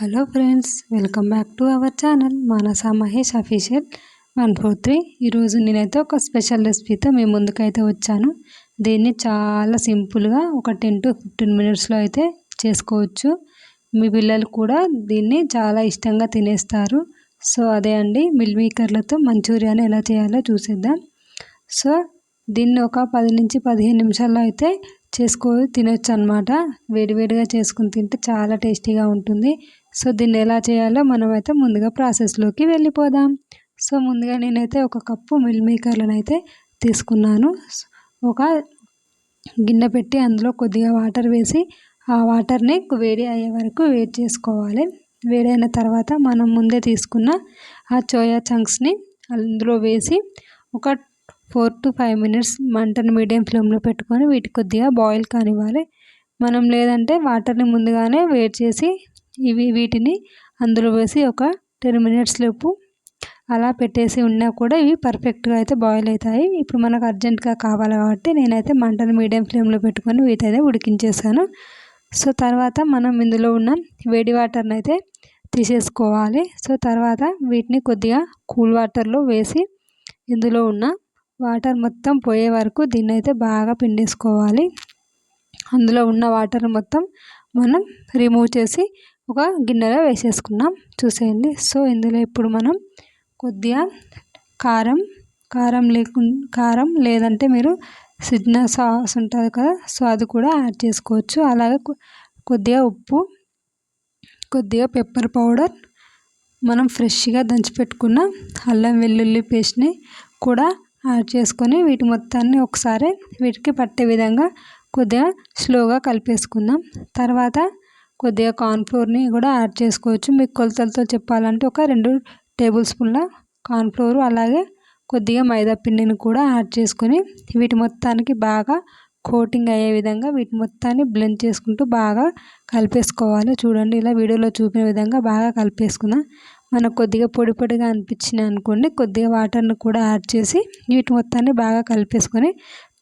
Hello friends welcome back to our channel Manasa Mahesh official. One four three ఈరోజు నేనైతే ఒక special రెసిపీతో మీ ముందుకైతే వచ్చాను. దీన్ని చాలా సింపుల్గా ఒక టెన్ టు ఫిఫ్టీన్ మినిట్స్లో అయితే చేసుకోవచ్చు. మీ పిల్లలు కూడా దీన్ని చాలా ఇష్టంగా తినేస్తారు. సో అదే అండి మిల్ మేకర్లతో మంచూరియాని ఎలా చేయాలో చూసేద్దాం. సో దీన్ని ఒక పది నుంచి పదిహేను నిమిషాల్లో అయితే చేసుకొని తినొచ్చు అనమాట వేడివేడిగా చేసుకుని తింటే చాలా టేస్టీగా ఉంటుంది. సో దీన్ని ఎలా చేయాలో మనమైతే ముందుగా ప్రాసెస్లోకి వెళ్ళిపోదాం. సో ముందుగా నేనైతే ఒక కప్పు మిల్ మేకర్లను అయితే తీసుకున్నాను. ఒక గిన్నె పెట్టి అందులో కొద్దిగా వాటర్ వేసి ఆ వాటర్ని వేడి అయ్యే వరకు వేడి చేసుకోవాలి. వేడైన తర్వాత మనం ముందే తీసుకున్న ఆ చోయా చంక్స్ని అందులో వేసి ఒక ఫోర్ టు ఫైవ్ మినిట్స్ మంటను మీడియం ఫ్లేమ్లో పెట్టుకొని వీటి కొద్దిగా బాయిల్ కానివ్వాలి. మనం లేదంటే వాటర్ని ముందుగానే వేడి చేసి ఇవి వీటిని అందులో వేసి ఒక టెన్ మినిట్స్ లోపు అలా పెట్టేసి ఉన్నా కూడా ఇవి పర్ఫెక్ట్గా అయితే బాయిల్ అవుతాయి. ఇప్పుడు మనకు అర్జెంటుగా కావాలి కాబట్టి నేనైతే మంటను మీడియం ఫ్లేమ్లో పెట్టుకొని వీటైతే ఉడికించేసాను సో తర్వాత మనం ఇందులో ఉన్న వేడి వాటర్ని అయితే తీసేసుకోవాలి. సో తర్వాత వీటిని కొద్దిగా కూల్ వాటర్లో వేసి ఇందులో ఉన్న వాటర్ మొత్తం పోయే వరకు దీన్ని అయితే బాగా పిండేసుకోవాలి. అందులో ఉన్న వాటర్ మొత్తం మనం రిమూవ్ చేసి ఒక గిన్నెలో వేసేసుకున్నాం. చూసేయండి. సో ఇందులో ఇప్పుడు మనం కొద్దిగా కారం కారం లేకు కారం లేదంటే మీరు సిజ్నా సాస్ ఉంటుంది కదా సో అది కూడా యాడ్ చేసుకోవచ్చు. అలాగే కొద్దిగా ఉప్పు కొద్దిగా పెప్పర్ పౌడర్ మనం ఫ్రెష్గా దంచి పెట్టుకున్న అల్లం వెల్లుల్లి పేస్ట్ని కూడా యాడ్ చేసుకొని వీటి మొత్తాన్ని ఒకసారి వీటికి పట్టే విధంగా కొద్దిగా స్లోగా కలిపేసుకుందాం. తర్వాత కొద్దిగా కార్న్ఫ్లోర్ని కూడా యాడ్ చేసుకోవచ్చు. మీకు కొలతలతో చెప్పాలంటే ఒక రెండు టేబుల్ స్పూన్ల కార్న్ఫ్లోర్ అలాగే కొద్దిగా మైదా పిండిని కూడా యాడ్ చేసుకొని వీటి మొత్తానికి బాగా కోటింగ్ అయ్యే విధంగా వీటి మొత్తాన్ని బ్లెండ్ చేసుకుంటూ బాగా కలిపేసుకోవాలి. చూడండి ఇలా వీడియోలో చూపిన విధంగా బాగా కలిపేసుకుందాం. మనకు కొద్దిగా పొడి పొడిగా అనిపించినాయి అనుకోండి కొద్దిగా వాటర్ని కూడా యాడ్ చేసి వీటి మొత్తాన్ని బాగా కలిపేసుకొని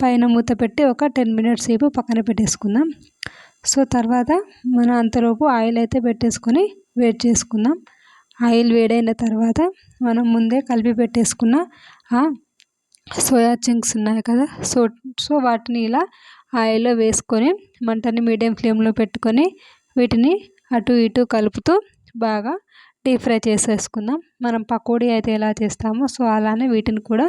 పైన మూత పెట్టి ఒక టెన్ మినిట్స్ సేపు పక్కన పెట్టేసుకుందాం. సో తర్వాత మనం అంతలోపు ఆయిల్ అయితే పెట్టేసుకొని వేడి చేసుకుందాం. ఆయిల్ వేడైన తర్వాత మనం ముందే కలిపి పెట్టేసుకున్న సోయా చంక్స్ ఉన్నాయి కదా సో సో వాటిని ఇలా ఆయిల్లో వేసుకొని మంటని మీడియం ఫ్లేమ్లో పెట్టుకొని వీటిని అటు ఇటు కలుపుతూ బాగా డీప్ ఫ్రై చేసేసుకుందాం. మనం పకోడీ అయితే ఎలా చేస్తామో సో అలానే వీటిని కూడా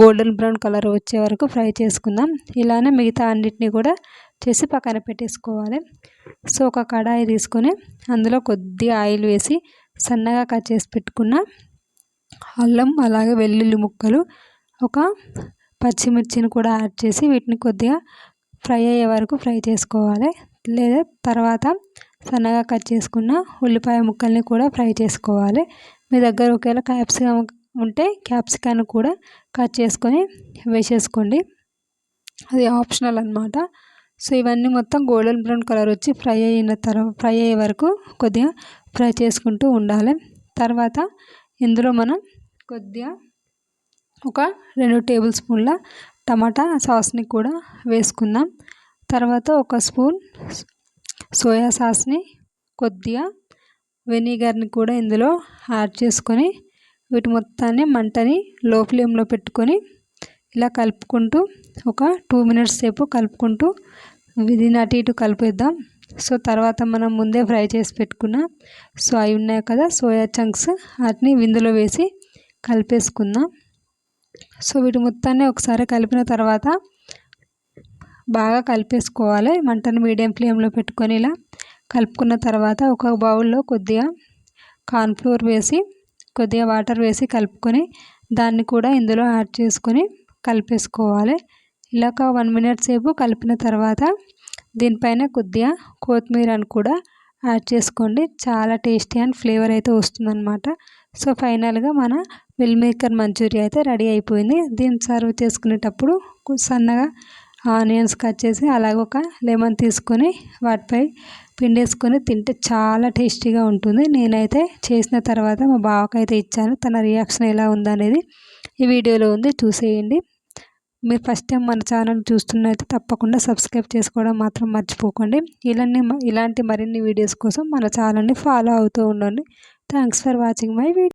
గోల్డెన్ బ్రౌన్ కలర్ వచ్చే వరకు ఫ్రై చేసుకుందాం. ఇలానే మిగతా అన్నిటిని కూడా చేసి పక్కన పెట్టేసుకోవాలి. సో ఒక కడాయి తీసుకొని అందులో కొద్దిగా ఆయిల్ వేసి సన్నగా కట్ చేసి పెట్టుకున్న అల్లం అలాగే వెల్లుల్లి ముక్కలు ఒక పచ్చిమిర్చిని కూడా యాడ్ చేసి వీటిని కొద్దిగా ఫ్రై అయ్యే వరకు ఫ్రై చేసుకోవాలి. లేదా తర్వాత సన్నగా కట్ చేసుకున్న ఉల్లిపాయ ముక్కల్ని కూడా ఫ్రై చేసుకోవాలి. మీ దగ్గర ఒకవేళ క్యాప్సికమ్ ఉంటే క్యాప్సికాన్ని కూడా కట్ చేసుకొని వేసేసుకోండి. అది ఆప్షనల్ అనమాట సో ఇవన్నీ మొత్తం గోల్డెన్ బ్రౌన్ కలర్ వచ్చి ఫ్రై అయిన తర్వాత ఫ్రై అయ్యే వరకు కొద్దిగా ఫ్రై చేసుకుంటూ ఉండాలి. తర్వాత ఇందులో మనం కొద్దిగా ఒక రెండు టేబుల్ స్పూన్ల టమాటా సాస్ని కూడా వేసుకుందాం. తర్వాత ఒక స్పూన్ సోయా సాస్ని కొద్దిగా వెనిగర్ని కూడా ఇందులో యాడ్ చేసుకొని వీటి మొత్తాన్ని మంటని లో ఫ్లేమ్లో పెట్టుకొని ఇలా కలుపుకుంటూ ఒక టూ మినిట్స్ సేపు కలుపుకుంటూ దీన్ని అటు ఇటు కలిపేద్దాం. సో తర్వాత మనం ముందే ఫ్రై చేసి పెట్టుకున్న సో అవి ఉన్నాయి కదా సోయా చంక్స్ వాటిని విందులో వేసి కలిపేసుకుందాం. సో వీటి మొత్తాన్ని ఒకసారి కలిపిన తర్వాత బాగా కలిపేసుకోవాలి. మంటను మీడియం ఫ్లేమ్లో పెట్టుకొని ఇలా కలుపుకున్న తర్వాత ఒక బౌల్లో కొద్దిగా కార్న్ఫ్లోర్ వేసి కొద్దిగా వాటర్ వేసి కలుపుకొని దాన్ని కూడా ఇందులో యాడ్ చేసుకొని కలిపేసుకోవాలి. ఇలా ఒక వన్ మినిట్ సేపు కలిపిన తర్వాత దీనిపైన కొద్దిగా కొత్తిమీరను కూడా యాడ్ చేసుకోండి. చాలా టేస్టీ అండ్ ఫ్లేవర్ అయితే వస్తుందన్నమాట. సో ఫైనల్గా మన మిల్ మేకర్ మంచూరియా అయితే రెడీ అయిపోయింది. దీన్ని సర్వ్ చేసుకునేటప్పుడు సన్నగా ఆనియన్స్ కట్ చేసి అలాగే ఒక లెమన్ తీసుకొని వాటిపై పిండేసుకొని తింటే చాలా టేస్టీగా ఉంటుంది. నేనైతే చేసిన తర్వాత మా బావకైతే ఇచ్చాను. తన రియాక్షన్ ఎలా ఉందనేది ఈ వీడియోలో ఉంది. చూసేయండి. మీరు ఫస్ట్ టైం మన ఛానల్ చూస్తున్నైతే తప్పకుండా సబ్స్క్రైబ్ చేసుకోవడం మాత్రం మర్చిపోకండి. ఇలాంటి ఇలాంటి మరిన్ని వీడియోస్ కోసం మన ఛానల్ని ఫాలో అవుతూ ఉండండి. Thanks for watching my video.